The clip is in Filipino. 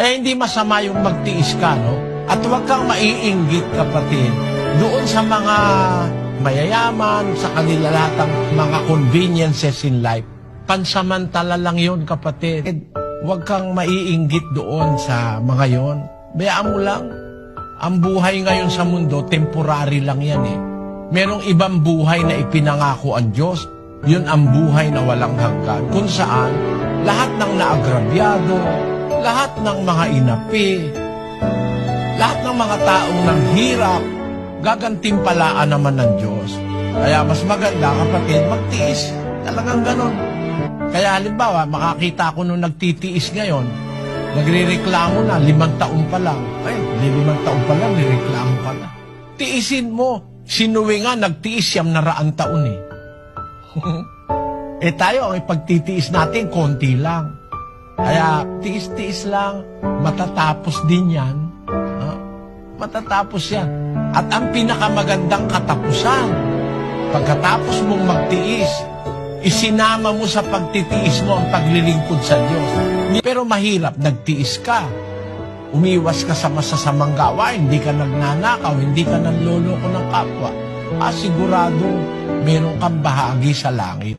Kaya hindi masama yung magtiis ka, no? At huwag kang maiinggit, kapatid, doon sa mga mayayaman, sa kanila lahat ng mga conveniences in life. Pansamantala lang yon kapatid. Huwag kang maiinggit doon sa mga yon. Bayaan mo lang. Ang buhay ngayon sa mundo, temporary lang yan eh. Merong ibang buhay na ipinangako ang Diyos. Yun ang buhay na walang hanggan. Kung saan, lahat ng naagrabyado, lahat ng mga inapi, lahat ng mga taong nang hirap, gagantimpalaan naman ng Diyos. Kaya mas maganda, kapatid, magtiis. Talagang ganon. Kaya halimbawa, makakita ko nung nagtitiis ngayon, nagrereklamo na, limang taon pa lang. Ay, limang taon pa lang, nireklamo ka na. Tiisin mo. Sinuwi nga, nagtiis siyam na raan taon eh. eh tayo, ang ipagtitiis natin, konti lang. Kaya tiis-tiis lang, matatapos din yan. Ha? Matatapos yan. At ang pinakamagandang katapusan, pagkatapos mong magtiis, isinama mo sa pagtitiis mo ang paglilingkod sa Diyos. Pero mahirap, nagtiis ka. Umiwas ka sa masasamang gawain, hindi ka nagnanakaw, hindi ka nanloloko ng kapwa. Ah, sigurado, meron kang bahagi sa langit.